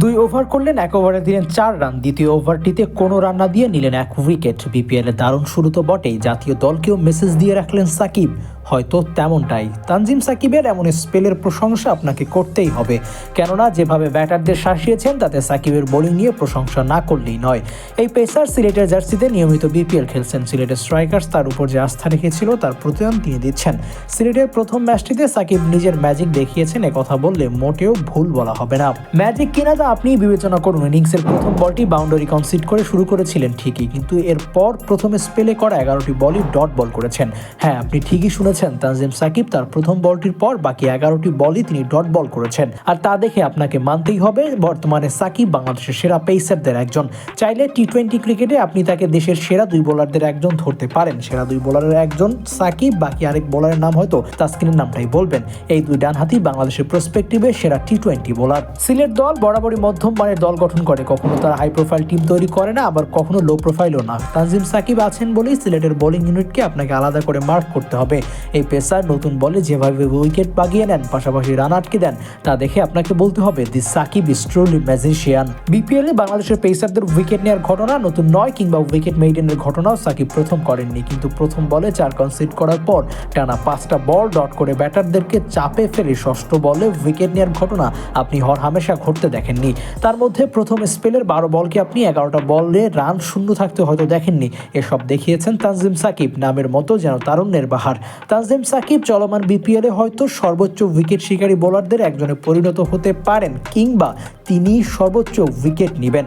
দুই ওভার করলেন, এক ওভারে দিলেন চার রান। দ্বিতীয় ওভারটিতে কোনো রান না দিয়ে নিলেন এক উইকেট। বিপিএল এর দারুণ শুরু তো বটেই। জাতীয় দলকেও মেসেজ দিয়ে রাখলেন সাকিব। হয়তো তেমনটাই। তানজিম সাকিবের এমন স্পেলের প্রশংসা আপনাকে করতেই হবে। কেননা, যেভাবে ব্যাটারদের শাসিয়েছেন, তাতে সাকিবের বোলিং নিয়ে প্রশংসা না করলেই নয়। এই পেসার সিলেটের জার্সিতে নিয়মিত বিপিএল খেলছেন। সিলেটের স্ট্রাইকার্স তার উপর যে আস্থা রেখেছিল, তার প্রতিদান তিনি দিচ্ছেন। সিলেটের প্রথম ম্যাচটিতে সাকিব নিজের ম্যাজিক দেখিয়েছেন। কথা বললে মোটেও ভুল বলা হবে না। ম্যাজিক কিনা তা আপনি বিবেচনা করুন। ইনিংসের প্রথম বলটি বাউন্ডারি কনসিড করে শুরু করেছিলেন ঠিকই, কিন্তু এরপর প্রথম স্পেলে করা এগারোটি বলই ডট বল করেছেন। হ্যাঁ আপনি ঠিকই শুনেছেন। তানজিম সাকিব। তার প্রথম বলটির পর বাকি এগারোটি বলই তিনি ডট বল করেছেন। আর তা দেখে আপনাকে মানতেই হবে, বর্তমানে সাকিব বাংলাদেশের সেরা পেসারদের একজন। চাইলে টি টোয়েন্টি ক্রিকেটে আপনি তাকে দেশের সেরা দুই বোলারদের একজন ধরতে পারেন। সেরা দুই বোলারের একজন সাকিব, বাকি আরেক বোলারের নাম হয়তো তাস্কিনের নামটাই বলবেন। এই দুই ডানহাতি বাংলাদেশের প্রসপেক্টিভে সেরা টি টোয়েন্টি বোলার। সিলেট দল বরাবরই মধ্যম মানের দল গঠন করে। কখনো তারা হাই প্রোফাইল টিম তৈরি করে না, আবার কখনো লো প্রোফাইলও না। তানজিম সাকিব আছেন বলেই সিলেটের বোলিং ইউনিটকে আপনাকে আলাদা করে মার্ক করতে হবে। এই পেসার নতুন বলে যেভাবে উইকেট বাগিয়ে নেন, পাশাপাশি রান আটকে দেন, তা দেখে আপনাকে বলতে হবে the Shakib is truly magician BPL এ বাংলাদেশের পেসারদের উইকেট নেওয়ার ঘটনা, নতুন নয় কিংবা উইকেট মেইডেনের ঘটনাও সাকিব প্রথম করেননি, কিন্তু প্রথম বলে চার কনসিড করার পর টানা পাঁচটা বল ডট করে ব্যাটারদেরকে চাপে ফেলে ষষ্ঠ বলে উইকেট নেওয়ার ঘটনা আপনি হর হামেশা ঘটতে দেখেননি। তার মধ্যে প্রথম স্পেলের বারো বলকে আপনি এগারোটা বলে রান শূন্য থাকতে হয়তো দেখেননি। এসব দেখিয়েছেন তানজিম সাকিব, নামের মতো যেন তারুণ্যের বাহার। তানজিম সাকিব চলমান বিপিএলে হয়তো সর্বোচ্চ উইকেট শিকারী বোলারদের একজনে পরিণত হতে পারেন কিংবা তিনি সর্বোচ্চ উইকেট নেবেন।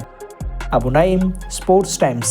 Abu Naim sports times.